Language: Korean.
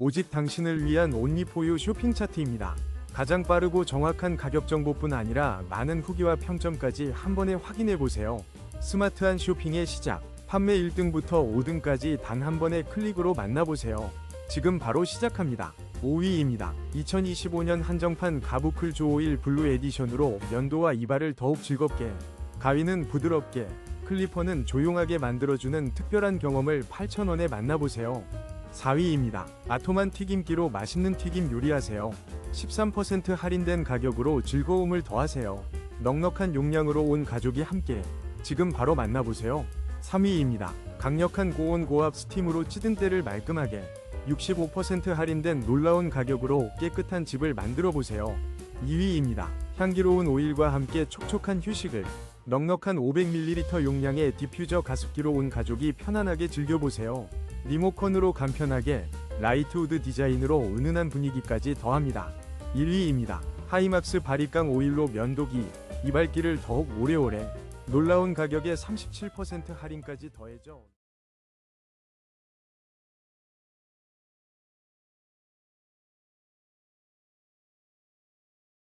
오직 당신을 위한 온리포유 쇼핑 차트입니다. 가장 빠르고 정확한 가격 정보뿐 아니라 많은 후기와 평점까지 한 번에 확인해 보세요. 스마트한 쇼핑의 시작. 판매 1등부터 5등까지 단 한 번의 클릭으로 만나보세요. 지금 바로 시작합니다. 5위입니다. 2025년 한정판 가부클 조오일 블루 에디션으로 면도와 이발을 더욱 즐겁게, 가위는 부드럽게, 클리퍼는 조용하게 만들어주는 특별한 경험을 8,000원에 만나보세요. 4위입니다. 아토만 튀김기로 맛있는 튀김 요리하세요. 13% 할인된 가격으로 즐거움을 더하세요. 넉넉한 용량으로 온 가족이 함께 지금 바로 만나보세요. 3위입니다. 강력한 고온 고압 스팀으로 찌든 때를 말끔하게 65% 할인된 놀라운 가격으로 깨끗한 집을 만들어 보세요. 2위입니다. 향기로운 오일과 함께 촉촉한 휴식을 넉넉한 500ml 용량의 디퓨저 가습기로 온 가족이 편안하게 즐겨보세요. 리모컨으로 간편하게 라이트우드 디자인으로 은은한 분위기까지 더합니다. 1위입니다. 하이막스 바리깡 오일로 면도기, 이발기를 더욱 오래오래 놀라운 가격에 37% 할인까지 더해져